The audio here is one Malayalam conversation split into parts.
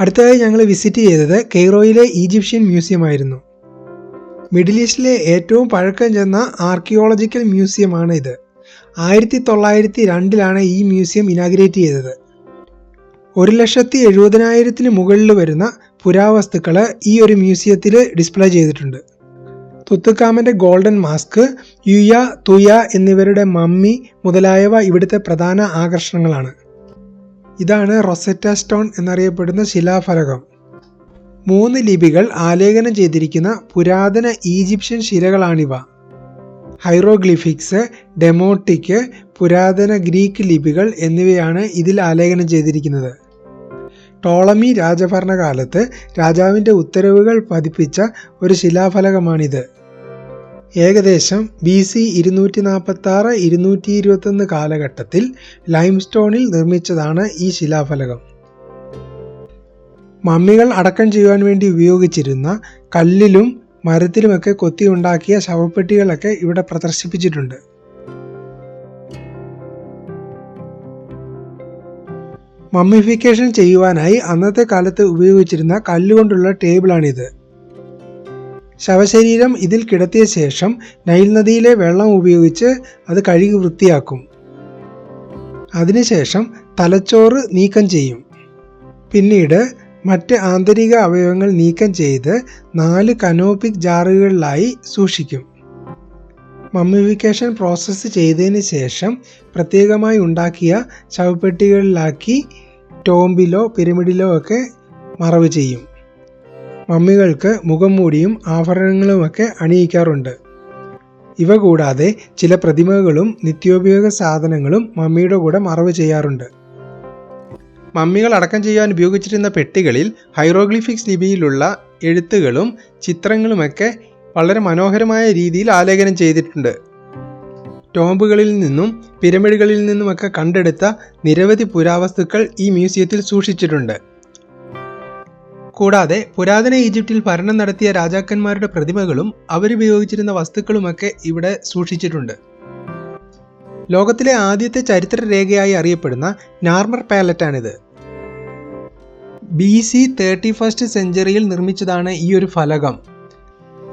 അടുത്തതായി ഞങ്ങൾ വിസിറ്റ് ചെയ്തത് കെയ്റോയിലെ ഈജിപ്ഷ്യൻ മ്യൂസിയം ആയിരുന്നു. മിഡിൽ ഈസ്റ്റിലെ ഏറ്റവും പഴക്കം ചെന്ന ആർക്കിയോളജിക്കൽ മ്യൂസിയമാണ് ഇത്. ആയിരത്തി തൊള്ളായിരത്തി രണ്ടിലാണ് ഈ മ്യൂസിയം ഇനാഗ്രേറ്റ് ചെയ്തത്. ഒരു ലക്ഷത്തി എഴുപതിനായിരത്തിന് മുകളിൽ വരുന്ന പുരാവസ്തുക്കൾ ഈ ഒരു മ്യൂസിയത്തിൽ ഡിസ്പ്ലേ ചെയ്തിട്ടുണ്ട്. തുത്തുക്കാമന്റെ ഗോൾഡൻ മാസ്ക് യുയ തുയ എന്നിവരുടെ മമ്മി മുതലായവ ഇവിടുത്തെ പ്രധാന ആകർഷണങ്ങളാണ്. ഇതാണ് റൊസെറ്റ സ്റ്റോൺ എന്നറിയപ്പെടുന്ന ശിലാഫലകം. മൂന്ന് ലിപികൾ ആലേഖനം ചെയ്തിരിക്കുന്ന പുരാതന ഈജിപ്ഷ്യൻ ശിലകളാണിവ. ഹൈറോഗ്ലിഫിക്സ് ഡെമോട്ടിക് പുരാതന ഗ്രീക്ക് ലിപികൾ എന്നിവയാണ് ഇതിൽ ആലേഖനം ചെയ്തിരിക്കുന്നത്. ടോളമി രാജഭരണകാലത്ത് രാജാവിന്റെ ഉത്തരവുകൾ പതിപ്പിച്ച ഒരു ശിലാഫലകമാണിത്. ഏകദേശം ബി സി ഇരുന്നൂറ്റി നാൽപ്പത്തി ആറ് ഇരുന്നൂറ്റി ഇരുപത്തൊന്ന് കാലഘട്ടത്തിൽ ലൈംസ്റ്റോണിൽ നിർമ്മിച്ചതാണ് ഈ ശിലാഫലകം. മമ്മികൾ അടക്കം ചെയ്യുവാൻ വേണ്ടി ഉപയോഗിച്ചിരുന്ന കല്ലിലും മരത്തിലുമൊക്കെ കൊത്തിയുണ്ടാക്കിയ ശവപ്പെട്ടികളൊക്കെ ഇവിടെ പ്രദർശിപ്പിച്ചിട്ടുണ്ട്. മമ്മിഫിക്കേഷൻ ചെയ്യുവാനായി അന്നത്തെ കാലത്ത് ഉപയോഗിച്ചിരുന്ന കല്ലുകൊണ്ടുള്ള ടേബിളാണിത്. ശവശരീരം ഇതിൽ കിടത്തിയ ശേഷം നൈൽ നദിയിലെ വെള്ളം ഉപയോഗിച്ച് അത് കഴുകി വൃത്തിയാക്കും. അതിനുശേഷം തലച്ചോറ് നീക്കം ചെയ്യും. പിന്നീട് മറ്റ് ആന്തരിക അവയവങ്ങൾ നീക്കം ചെയ്ത് നാല് കനോപിക് ജാറുകളിലായി സൂക്ഷിക്കും. മമ്മിഫിക്കേഷൻ പ്രോസസ്സ് ചെയ്തതിന് ശേഷം പ്രത്യേകമായി ഉണ്ടാക്കിയ ശവപ്പെട്ടികളിലാക്കി ടോംബിലോ പിരമിഡിലോ ഒക്കെ മറവ് ചെയ്യും. മമ്മികൾക്ക് മുഖംമൂടിയും ആഭരണങ്ങളുമൊക്കെ അണിയിക്കാറുണ്ട്. ഇവ കൂടാതെ ചില പ്രതിമകളും നിത്യോപയോഗ സാധനങ്ങളും മമ്മിയുടെ കൂടെ മറവ് ചെയ്യാറുണ്ട്. മമ്മികൾ അടക്കം ചെയ്യാൻ ഉപയോഗിച്ചിരുന്ന പെട്ടികളിൽ ഹൈറോഗ്ലിഫിക്സ് ലിപിയിലുള്ള എഴുത്തുകളും ചിത്രങ്ങളുമൊക്കെ വളരെ മനോഹരമായ രീതിയിൽ ആലേഖനം ചെയ്തിട്ടുണ്ട്. ടോംബുകളിൽ നിന്നും പിരമിഡുകളിൽ നിന്നുമൊക്കെ കണ്ടെടുത്ത നിരവധി പുരാവസ്തുക്കൾ ഈ മ്യൂസിയത്തിൽ സൂക്ഷിച്ചിട്ടുണ്ട്. കൂടാതെ പുരാതന ഈജിപ്തിൽ ഭരണം നടത്തിയ രാജാക്കന്മാരുടെ പ്രതിമകളും അവരുപയോഗിച്ചിരുന്ന വസ്തുക്കളുമൊക്കെ ഇവിടെ സൂക്ഷിച്ചിട്ടുണ്ട്. ലോകത്തിലെ ആദ്യത്തെ ചരിത്ര രേഖയായി അറിയപ്പെടുന്ന നാർമർ പാലറ്റാണിത്. ബി സി തേർട്ടി ഫസ്റ്റ് സെഞ്ചുറിയിൽ നിർമ്മിച്ചതാണ് ഈ ഒരു ഫലകം.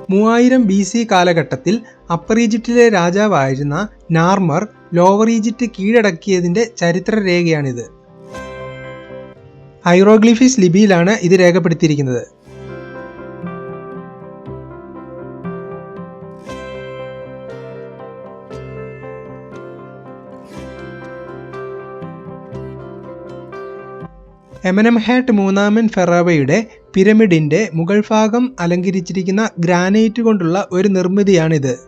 മൂവായിരം ബി സി കാലഘട്ടത്തിൽ അപ്പർ ഈജിപ്തിലെ രാജാവായിരുന്ന നാർമർ ലോവർ ഈജിപ്റ്റ് കീഴടക്കിയതിന്റെ ചരിത്ര രേഖയാണിത് ഹൈറോഗ്ലിഫിസ് ലിപിയിലാണ് ഇത് രേഖപ്പെടുത്തിയിരിക്കുന്നത്. എമനംഹാട്ട് മൂന്നാമൻ ഫെറാവയുടെ പിരമിഡിന്റെ മുകൾ ഭാഗം അലങ്കരിച്ചിരിക്കുന്ന ഗ്രാനൈറ്റ് കൊണ്ടുള്ള ഒരു നിർമ്മിതിയാണിത്.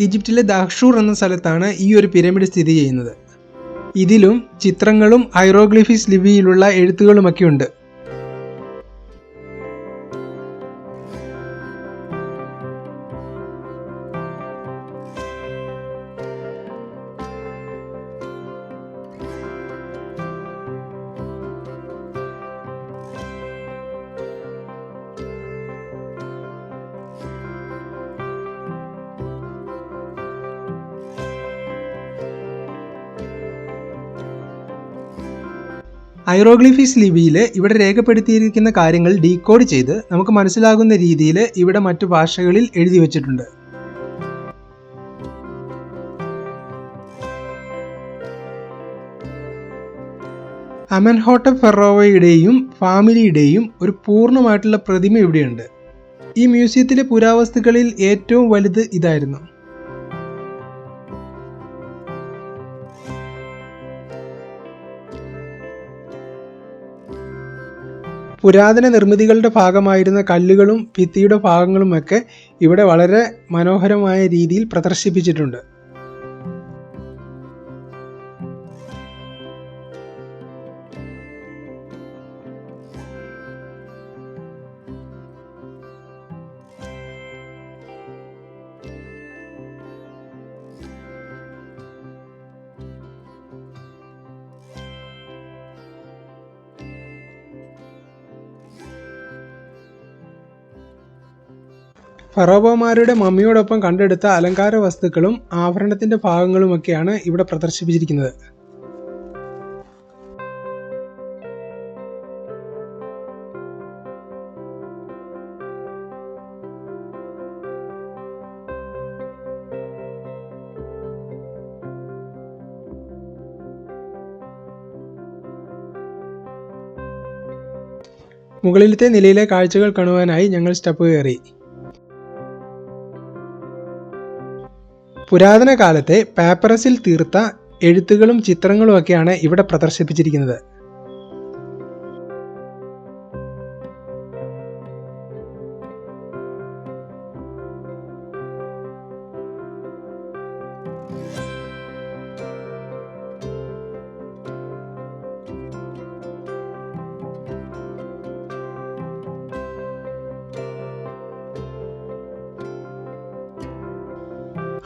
ഈജിപ്തിലെ ദാഷൂർ എന്ന സ്ഥലത്താണ് ഈ ഒരു പിരമിഡ് സ്ഥിതി ചെയ്യുന്നത്. ഇതിലും ചിത്രങ്ങളും ഹൈറോഗ്ലിഫിക്സ് ലിപിയിലുള്ള എഴുത്തുകളുമൊക്കെ ഉണ്ട് ഹൈറോഗ്ലിഫിക്സ് ലിപിയിൽ ഇവിടെ രേഖപ്പെടുത്തിയിരിക്കുന്ന കാര്യങ്ങൾ ഡീകോഡ് ചെയ്ത് നമുക്ക് മനസ്സിലാകുന്ന രീതിയിൽ ഇവിടെ മറ്റു ഭാഷകളിൽ എഴുതി വച്ചിട്ടുണ്ട്. അമൻഹോട്ട ഫെറോവയുടെയും ഫാമിലിയുടെയും ഒരു പൂർണമായിട്ടുള്ള പ്രതിമ ഇവിടെയുണ്ട്. ഈ മ്യൂസിയത്തിലെ പുരാവസ്തുക്കളിൽ ഏറ്റവും വലുത് ഇതായിരുന്നു. പുരാതന നിർമ്മിതികളുടെ ഭാഗമായിരുന്ന കല്ലുകളും ഭിത്തിയുടെ ഭാഗങ്ങളുമൊക്കെ ഇവിടെ വളരെ മനോഹരമായ രീതിയിൽ പ്രദർശിപ്പിച്ചിട്ടുണ്ട്. ഫറോബമാരുടെ മമ്മിയോടൊപ്പം കണ്ടെടുത്ത അലങ്കാര വസ്തുക്കളും ആഭരണത്തിന്റെ ഭാഗങ്ങളുമൊക്കെയാണ് ഇവിടെ പ്രദർശിപ്പിച്ചിരിക്കുന്നത്. മുകളിലത്തെ നിലയിലെ കാഴ്ചകൾ കാണുവാനായി ഞങ്ങൾ സ്റ്റെപ്പ് കയറി. പുരാതന കാലത്തെ പേപ്പറസിൽ തീർത്ത എഴുത്തുകളും ചിത്രങ്ങളും ഒക്കെയാണ് ഇവിടെ പ്രദർശിപ്പിച്ചിരിക്കുന്നത്.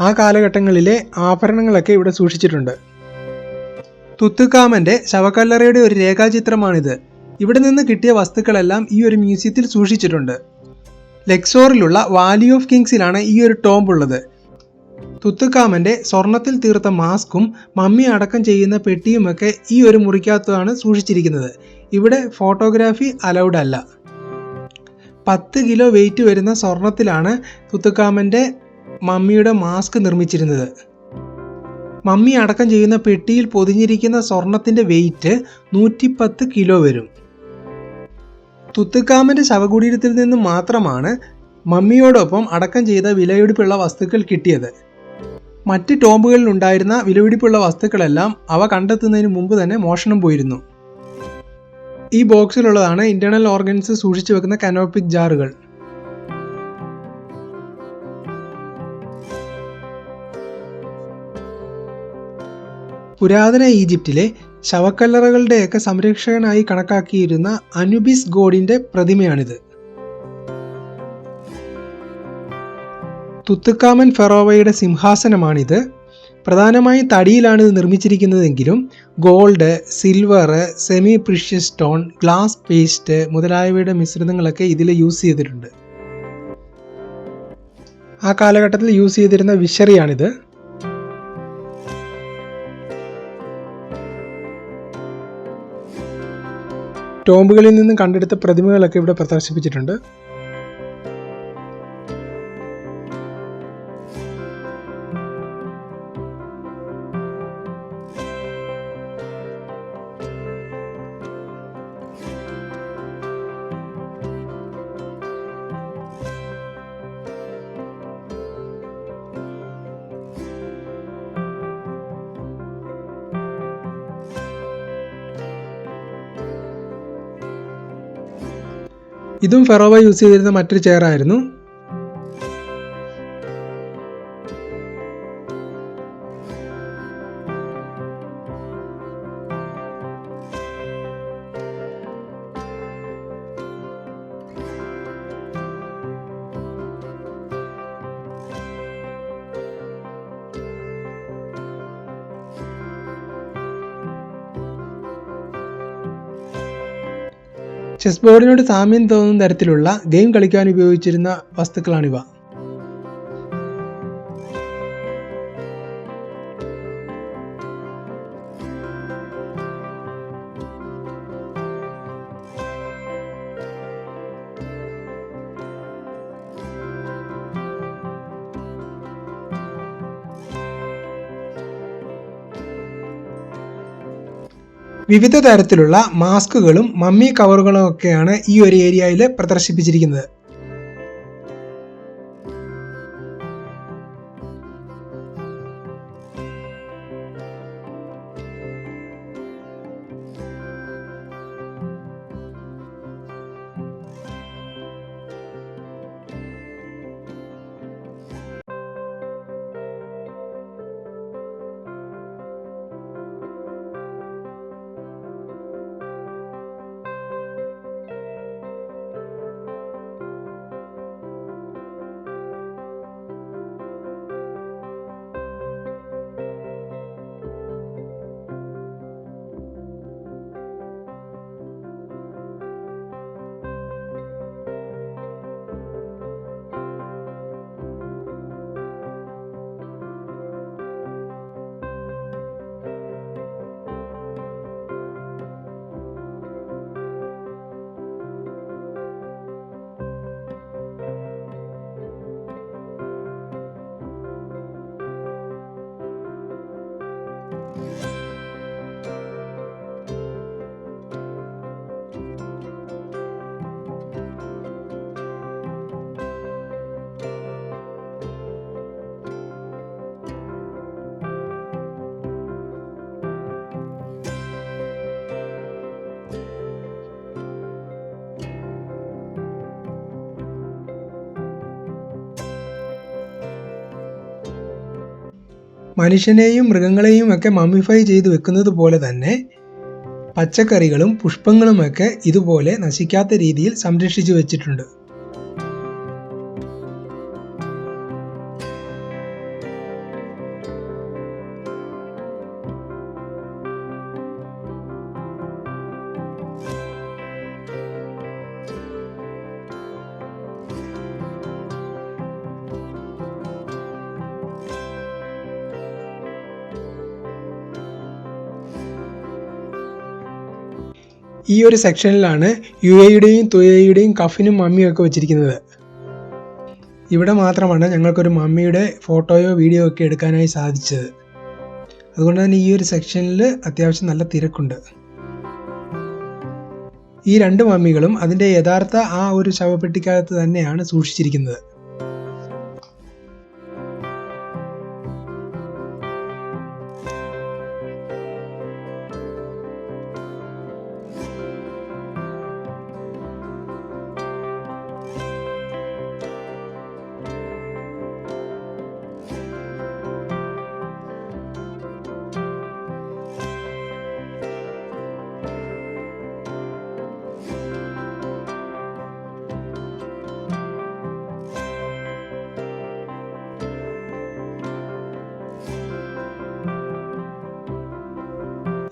ആ കാലഘട്ടങ്ങളിലെ ആഭരണങ്ങളൊക്കെ ഇവിടെ സൂക്ഷിച്ചിട്ടുണ്ട്. തുത്തുക്കാമന്റെ ശവക്കല്ലറയുടെ ഒരു രേഖാചിത്രമാണിത്. ഇവിടെ നിന്ന് കിട്ടിയ വസ്തുക്കളെല്ലാം ഈ ഒരു മ്യൂസിയത്തിൽ സൂക്ഷിച്ചിട്ടുണ്ട്. ലെക്സോറിലുള്ള വാലി ഓഫ് കിങ്സിലാണ് ഈ ഒരു ടോംബ് ഉള്ളത് തുത്തുക്കാമന്റെ സ്വർണത്തിൽ തീർത്ത മാസ്കും മമ്മി അടക്കം ചെയ്യുന്ന പെട്ടിയുമൊക്കെ ഈ ഒരു മുറിക്കകത്താണ് സൂക്ഷിച്ചിരിക്കുന്നത്. ഇവിടെ ഫോട്ടോഗ്രാഫി അലൗഡ് അല്ല. പത്ത് കിലോ വെയിറ്റ് വരുന്ന സ്വർണത്തിലാണ് തുത്തുക്കാമന്റെ മമ്മിയുടെ മാസ്ക് നിർമ്മിച്ചിരുന്നത്. മമ്മി അടക്കം ചെയ്യുന്ന പെട്ടിയിൽ പൊതിഞ്ഞിരിക്കുന്ന സ്വർണത്തിന്റെ വെയിറ്റ് നൂറ്റിപ്പത്ത് കിലോ വരും. തുത്തുക്കാമന്റെ ശവകുടീരത്തിൽ നിന്ന് മാത്രമാണ് മമ്മിയോടൊപ്പം അടക്കം ചെയ്ത വിലയിടിപ്പുള്ള വസ്തുക്കൾ കിട്ടിയത്. മറ്റ് ടോമ്പുകളിൽ ഉണ്ടായിരുന്ന വിലപിടിപ്പുള്ള വസ്തുക്കളെല്ലാം അവ കണ്ടെത്തുന്നതിന് മുമ്പ് തന്നെ മോഷണം പോയിരുന്നു. ഈ ബോക്സിലുള്ളതാണ് ഇന്റേണൽ ഓർഗൻസ് സൂക്ഷിച്ചു വെക്കുന്ന കനോപ്പിക് ജാറുകൾ. പുരാതന ഈജിപ്തിലെ ശവക്കല്ലറകളുടെയൊക്കെ സംരക്ഷകനായി കണക്കാക്കിയിരുന്ന അനുബിസ് ഗോഡിന്റെ പ്രതിമയാണിത്. തുത്തുക്കാമൻ ഫെറോവയുടെ സിംഹാസനമാണിത്. പ്രധാനമായും തടിയിലാണ് ഇത് നിർമ്മിച്ചിരിക്കുന്നതെങ്കിലും gold silver semi precious stone glass paste മുതലായവയുടെ മിശ്രിതങ്ങളൊക്കെ ഇതിൽ യൂസ് ചെയ്തിട്ടുണ്ട്. ആ കാലഘട്ടത്തിൽ യൂസ് ചെയ്തിരുന്ന വിഷറിയാണിത് ടോമ്പുകളിൽ നിന്നും കണ്ടെടുത്ത പ്രതിമകളൊക്കെ ഇവിടെ പ്രദർശിപ്പിച്ചിട്ടുണ്ട്. ഇതും ഫെറോവ യൂസ് ചെയ്തിരുന്ന മറ്റൊരു ചെയറായിരുന്നു. ചെസ് ബോർഡിനോട് സാമ്യം തോന്നുന്ന തരത്തിലുള്ള ഗെയിം കളിക്കാൻ ഉപയോഗിച്ചിരുന്ന വസ്തുക്കളാണിവ. വിവിധ തരത്തിലുള്ള മാസ്കുകളും മമ്മി കവറുകളും ഒക്കെയാണ് ഈ ഒരു ഏരിയയിൽ പ്രദർശിപ്പിച്ചിരിക്കുന്നത്. മനുഷ്യനെയും മൃഗങ്ങളെയും ഒക്കെ മമ്മിഫൈ ചെയ്ത് വെക്കുന്നത് പോലെ തന്നെ പച്ചക്കറികളും പുഷ്പങ്ങളുമൊക്കെ ഇതുപോലെ നശിക്കാത്ത രീതിയിൽ സംരക്ഷിച്ചു വെച്ചിട്ടുണ്ട്. ഈ ഒരു സെക്ഷനിലാണ് യു എയുടെയും തുയയുടെയും കഫിനും മമ്മിയും ഒക്കെ വെച്ചിരിക്കുന്നത്. ഇവിടെ മാത്രമാണ് ഞങ്ങൾക്കൊരു മമ്മിയുടെ ഫോട്ടോയോ വീഡിയോ ഒക്കെ എടുക്കാനായി സാധിച്ചത്. അതുകൊണ്ട് തന്നെ ഈ ഒരു സെക്ഷനിൽ അത്യാവശ്യം നല്ല തിരക്കുണ്ട്. ഈ രണ്ട് മമ്മികളും അതിന്റെ യഥാർത്ഥ ആ ഒരു ശവപ്പെട്ടിക്കകത്ത് തന്നെയാണ് സൂക്ഷിച്ചിരിക്കുന്നത്.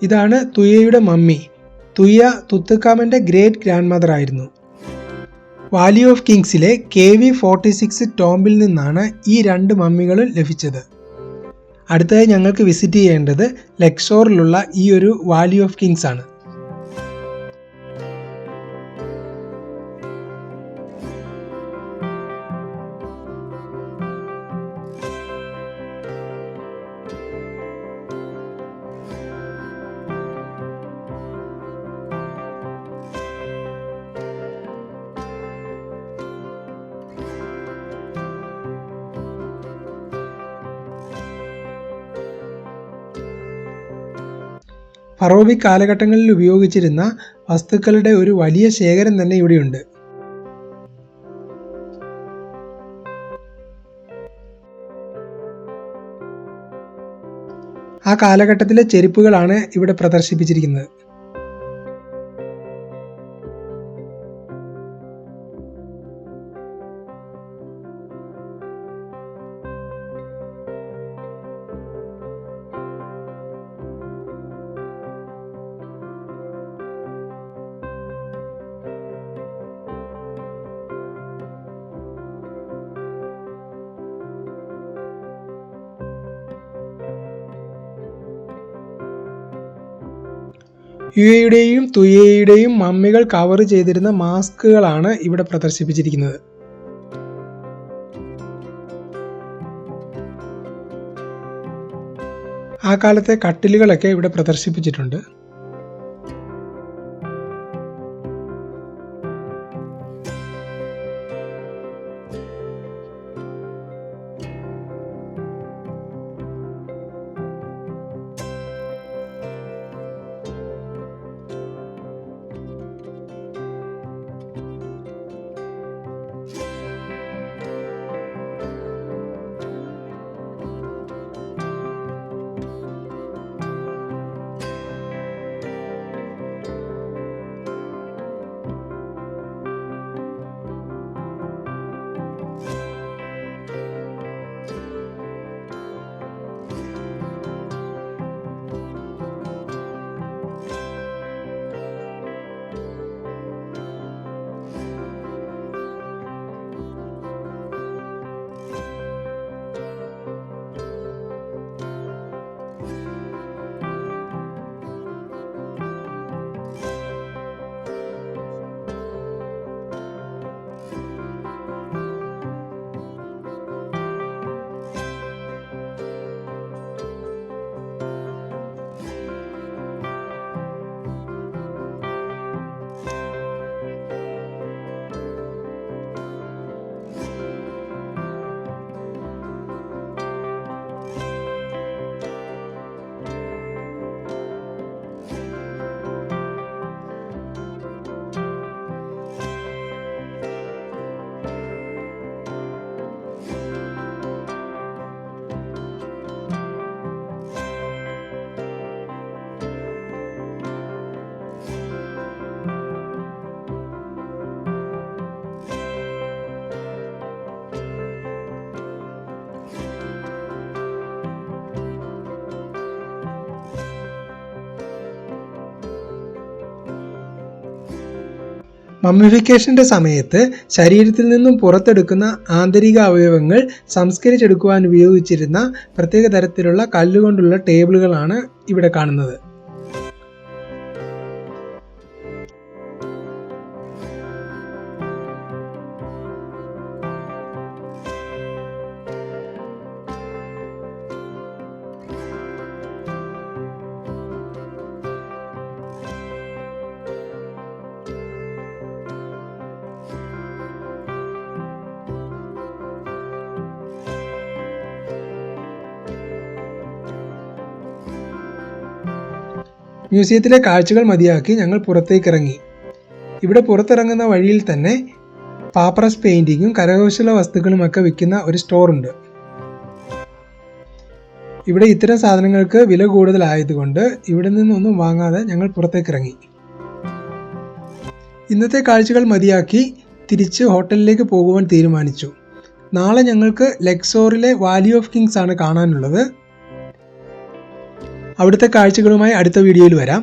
ഇതാണ് തുയയുടെ മമ്മി. തുയ തുത്തുക്കാമന്റെ ഗ്രേറ്റ് ഗ്രാൻഡ് മദർ ആയിരുന്നു വാലി ഓഫ് കിങ്സിലെ കെ വി ഫോർട്ടി സിക്സ് ടോംബിൽ നിന്നാണ് ഈ രണ്ട് മമ്മികളും ലഭിച്ചത്. അടുത്തതായി ഞങ്ങൾക്ക് വിസിറ്റ് ചെയ്യേണ്ടത് ലെക്സോറിലുള്ള ഈ ഒരു വാലി ഓഫ് കിങ്സ് ആണ്. ഫറോബിക് കാലഘട്ടങ്ങളിൽ ഉപയോഗിച്ചിരുന്ന വസ്തുക്കളുടെ ഒരു വലിയ ശേഖരം തന്നെ ഇവിടെയുണ്ട്. ആ കാലഘട്ടത്തിലെ ചെരുപ്പുകളാണ് ഇവിടെ പ്രദർശിപ്പിച്ചിരിക്കുന്നത്. യു എയുടെയും തുയയുടെയും മമ്മികൾ കവർ ചെയ്തിരുന്ന മാസ്കുകളാണ് ഇവിടെ പ്രദർശിപ്പിച്ചിരിക്കുന്നത്. ആ കാലത്തെ കട്ടിലുകളൊക്കെ ഇവിടെ പ്രദർശിപ്പിച്ചിട്ടുണ്ട്. മമ്മിഫിക്കേഷന്റെ സമയത്ത് ശരീരത്തിൽ നിന്നും പുറത്തെടുക്കുന്ന ആന്തരിക അവയവങ്ങൾ സംസ്കരിച്ചെടുക്കുവാൻ ഉപയോഗിച്ചിരുന്ന പ്രത്യേക തരത്തിലുള്ള കല്ലുകൊണ്ടുള്ള ടേബിളുകളാണ് ഇവിടെ കാണുന്നത്. മ്യൂസിയത്തിലെ കാഴ്ചകൾ മതിയാക്കി ഞങ്ങൾ പുറത്തേക്ക് ഇറങ്ങി ഇവിടെ പുറത്തിറങ്ങുന്ന വഴിയിൽ തന്നെ പാപ്പറസ് പെയിന്റിങ്ങും കരകൗശല വസ്തുക്കളുമൊക്കെ വിൽക്കുന്ന ഒരു സ്റ്റോറുണ്ട്. ഇവിടെ ഇത്തരം സാധനങ്ങൾക്ക് വില കൂടുതലായതുകൊണ്ട് ഇവിടെ നിന്നൊന്നും വാങ്ങാതെ ഞങ്ങൾ പുറത്തേക്ക് ഇറങ്ങി ഇന്നത്തെ കാഴ്ചകൾ മതിയാക്കി തിരിച്ച് ഹോട്ടലിലേക്ക് പോകുവാൻ തീരുമാനിച്ചു. നാളെ ഞങ്ങൾക്ക് ലെക്സോറിലെ വാലി ഓഫ് കിങ്സ് ആണ് കാണാനുള്ളത്. അവിടുത്തെ കാഴ്ചകളുമായി അടുത്ത വീഡിയോയിൽ വരാം.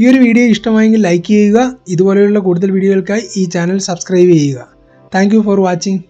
ഈ ഒരു വീഡിയോ ഇഷ്ടമായെങ്കിൽ ലൈക്ക് ചെയ്യുക. ഇതുപോലെയുള്ള കൂടുതൽ വീഡിയോകൾക്കായി ഈ ചാനൽ സബ്സ്ക്രൈബ് ചെയ്യുക. Thank for watching